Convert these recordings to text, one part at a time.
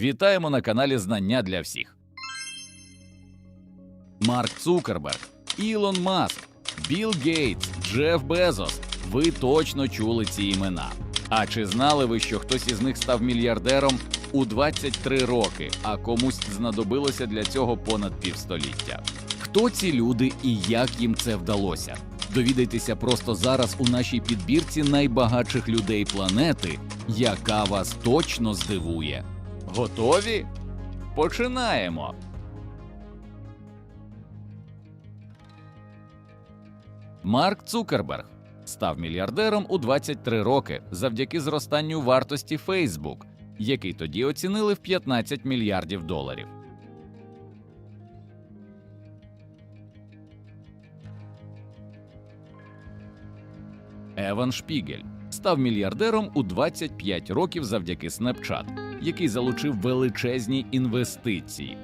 Вітаємо на каналі Знання для всіх. Марк Цукерберг, Ілон Маск, Білл Гейтс, Джеф Безос. Ви точно чули ці імена. А чи знали ви, що хтось із них став мільярдером у 23 роки, а комусь знадобилося для цього понад півстоліття? Хто ці люди і як їм це вдалося? Довідайтеся просто зараз у нашій підбірці найбагатших людей планети, яка вас точно здивує. Готові? Починаємо! Марк Цукерберг став мільярдером у 23 роки завдяки зростанню вартості Facebook, який тоді оцінили в 15 мільярдів доларів. Еван Шпігель став мільярдером у 25 років завдяки Snapchat, який залучив величезні інвестиції.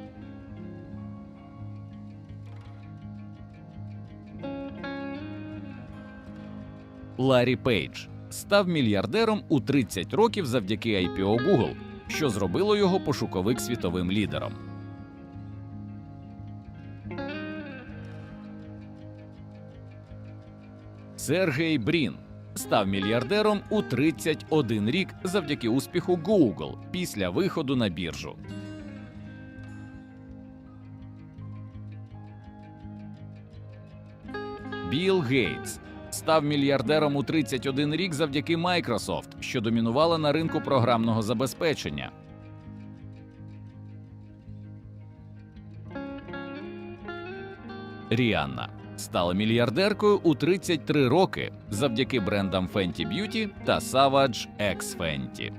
Ларі Пейдж став мільярдером у 30 років завдяки IPO Google, що зробило його пошуковик світовим лідером. Сергей Брін став мільярдером у 31 рік завдяки успіху Google після виходу на біржу. Білл Гейтс став мільярдером у 31 рік завдяки Microsoft, що домінувала на ринку програмного забезпечення. Ріанна стала мільярдеркою у 33 роки завдяки брендам Fenty Beauty та Savage X Fenty.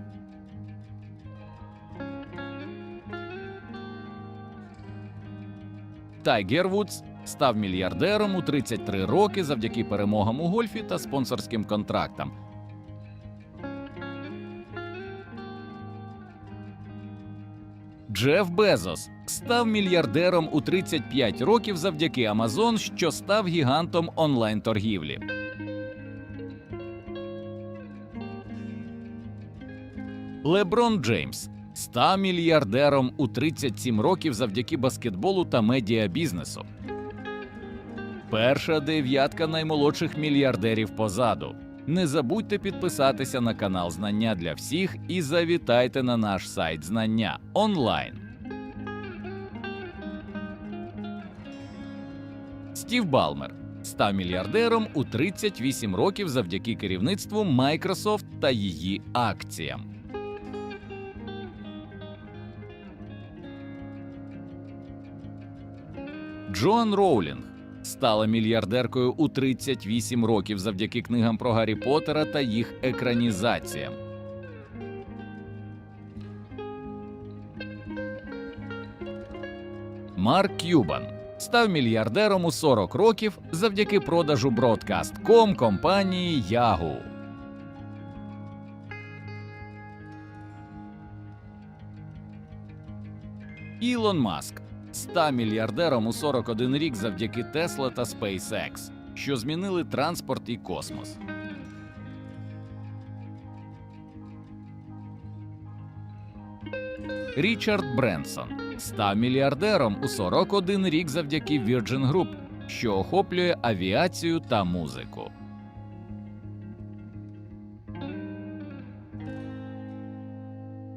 Тайгер Вудс став мільярдером у 33 роки завдяки перемогам у гольфі та спонсорським контрактам. Джеф Безос став мільярдером у 35 років завдяки Амазон, що став гігантом онлайн-торгівлі. Леброн Джеймс став мільярдером у 37 років завдяки баскетболу та медіабізнесу. Перша дев'ятка наймолодших мільярдерів позаду. Не забудьте підписатися на канал Знання для всіх і завітайте на наш сайт Знання онлайн. Стів Балмер став мільярдером у 38 років завдяки керівництву Microsoft та її акціям. Джоан Роулінг стала мільярдеркою у 38 років завдяки книгам про Гаррі Поттера та їх екранізаціям. Марк Кюбан став мільярдером у 40 років завдяки продажу Broadcast.com компанії Yahoo. Ілон Маск став мільярдером у 41 рік завдяки Tesla та SpaceX, що змінили транспорт і космос. Річард Бренсон став мільярдером у 41 рік завдяки Virgin Group, що охоплює авіацію та музику.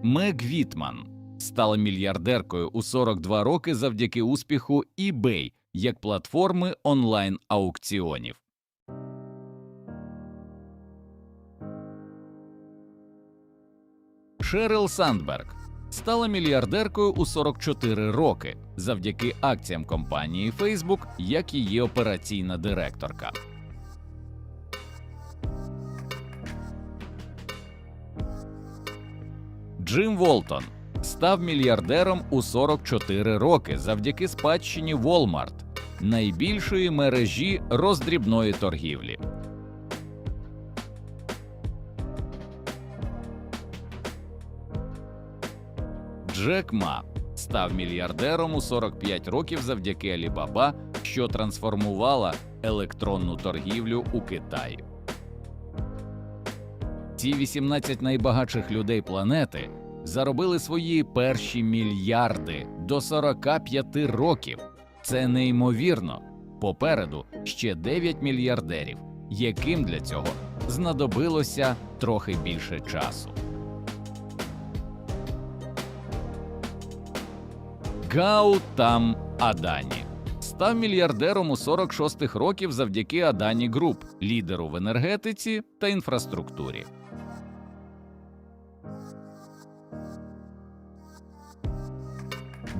Мег Вітман стала мільярдеркою у 42 роки завдяки успіху eBay як платформи онлайн аукціонів. Шерил Сандберг стала мільярдеркою у 44 роки завдяки акціям компанії Facebook як її операційна директорка. Джим Волтон став мільярдером у 44 роки завдяки спадщині Walmart, найбільшої мережі роздрібної торгівлі. Джек Ма став мільярдером у 45 років завдяки Alibaba, що трансформувала електронну торгівлю у Китаї. Ці 18 найбагатших людей планети заробили свої перші мільярди до 45 років. Це неймовірно. Попереду ще 9 мільярдерів, яким для цього знадобилося трохи більше часу. Гаутам Адані став мільярдером у 46-х років завдяки Адані Груп, лідеру в енергетиці та інфраструктурі.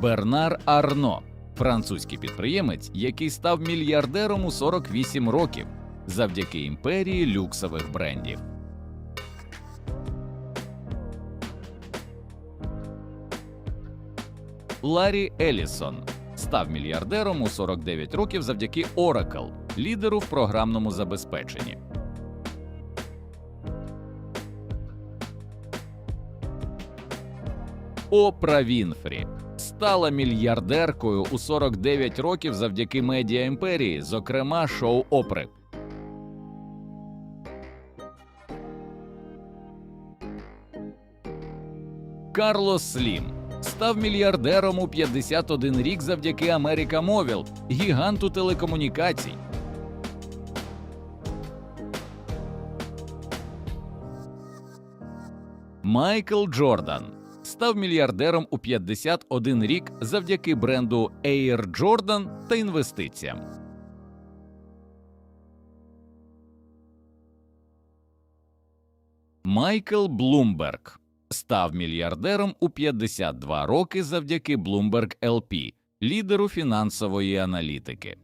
Бернар Арно французький підприємець, який став мільярдером у 48 років завдяки імперії люксових брендів. Ларі Елісон став мільярдером у 49 років завдяки Oracle, лідеру в програмному забезпеченні. Опра Вінфрі стала мільярдеркою у 49 років завдяки медіа імперії, зокрема шоу Опри. Карлос Слім став мільярдером у 51 рік завдяки Америка Мовіл, гіганту телекомунікацій. Майкл Джордан став мільярдером у 51 рік завдяки бренду Air Jordan та інвестиціям. Майкл Блумберг став мільярдером у 52 роки завдяки Bloomberg LP, лідеру фінансової аналітики.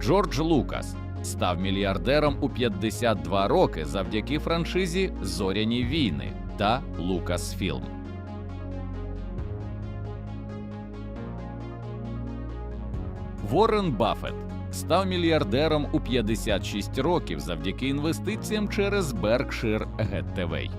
Джордж Лукас став мільярдером у 52 роки завдяки франшизі Зоряні війни та Лукасфілм. Ворен Баффет став мільярдером у 56 років завдяки інвестиціям через Berkshire Hathaway.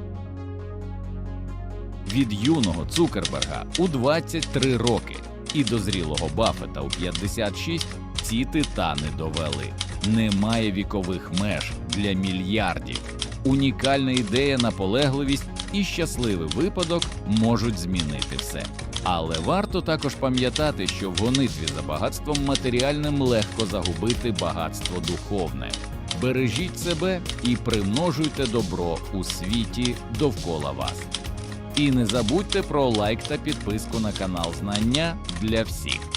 Від юного Цукерберга у 23 роки і до зрілого Баффета у 56 ці титани довели. Немає вікових меж для мільярдів. Унікальна ідея, наполегливість і щасливий випадок можуть змінити все. Але варто також пам'ятати, що в гонитві за багатством матеріальним легко загубити багатство духовне. Бережіть себе і примножуйте добро у світі довкола вас. І не забудьте про лайк та підписку на канал Знання для всіх.